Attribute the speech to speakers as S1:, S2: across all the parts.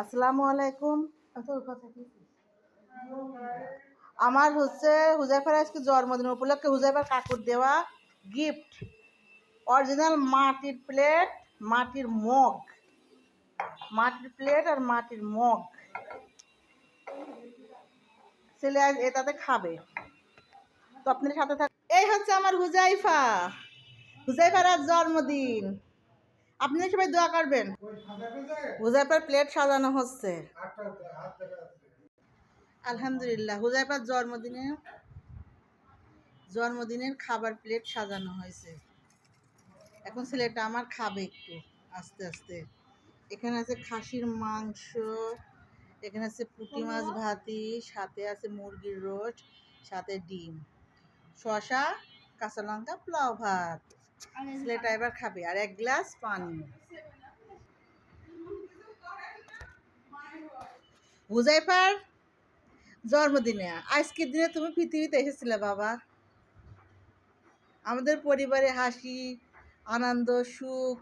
S1: আসসালামু আলাইকুম। আমার হচ্ছে হুজাইফার আজকে জন্মদিন উপলক্ষে হুজাইফার কাকুর দেওয়া গিফট অরিজিনাল মাটির প্লেট মাটির মগ। মাটির প্লেট আর মাটির মগ। ছেলে আজ এটাতে খাবে। তো আপনার সাথে থাক এই হচ্ছে আমার হুজাইফা। হুজাইফার আজ জন্মদিন। আপনি সবাই দোয়া করবেন। হুজাইফার প্লেট সাজানো হচ্ছে। আলহামদুলিল্লাহ, হুজাইফার জন্মদিনে, জন্মদিনের খাবার প্লেট সাজানো হয়েছে। এখন ছেলেটা আমার খাবে একটু, আস্তে আস্তে। এখানে আছে খাসির মাংস, এখানে আছে পুঁটি মাছ ভাতি, সাথে আছে মুরগির রোস্ট, সাথে ডিম। শশা কাঁচা লঙ্কা, পোলাও ভাত। ছেলেটা এবার খাবে। আর এক গ্লাস পানি। হুজাইফার জন্মদিনে। আজকের দিনে তুমি পৃথিবীতে এসেছিলে বাবা। আমাদের পরিবারে হাসি আনন্দ সুখ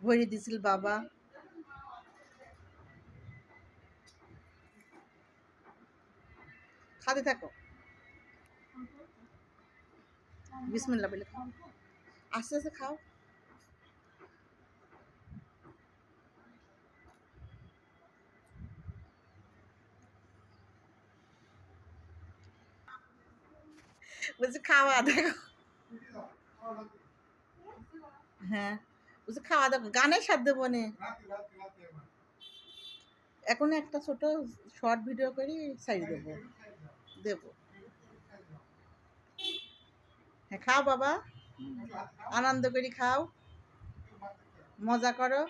S1: ভরে দিছিল বাবা। খাতে থাকো। বিসমিল্লা বলে খাও আস্তে আস্তে খাও। বলছি খাওয়া, দেখো। হ্যাঁ বলছি খাওয়া, দেখো, গানের সাথে দেবো এখন একটা ছোট শর্ট ভিডিও করি সাইড দেবো। দেবো। হ্যাঁ খাও বাবা। আনন্দ করি, খাও। মজা করো।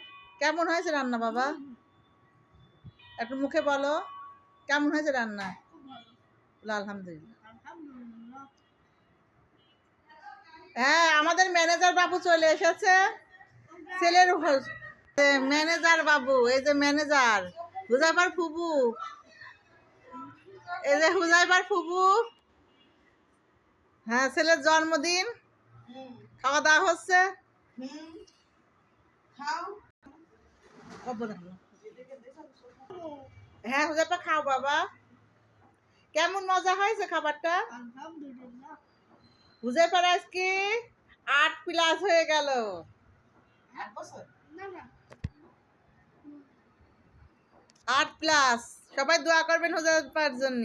S1: কেমন হয়েছে রান্না বাবা? একটু মুখে বলো, কেমন হয়েছে রান্না? আলহামদুলিল্লাহ। হ্যাঁ আমাদের ম্যানেজার বাবু চলে এসেছে। ছেলের ম্যানেজার বাবু, এই যে ম্যানেজার হুজাইবার ফুবু। এই যে হুজাইবার ফুবু। হ্যাঁ ছেলের জন্মদিন। খাওয়া দাওয়া হচ্ছে? হ্যাঁ খাও বাবা। কেমন মজা হয়েছে খাবারটা? হুজাইফার আজকে আট প্লাস হয়ে গেল। আট প্লাস। সবাই দোয়া করবেন হুজাইফার জন্য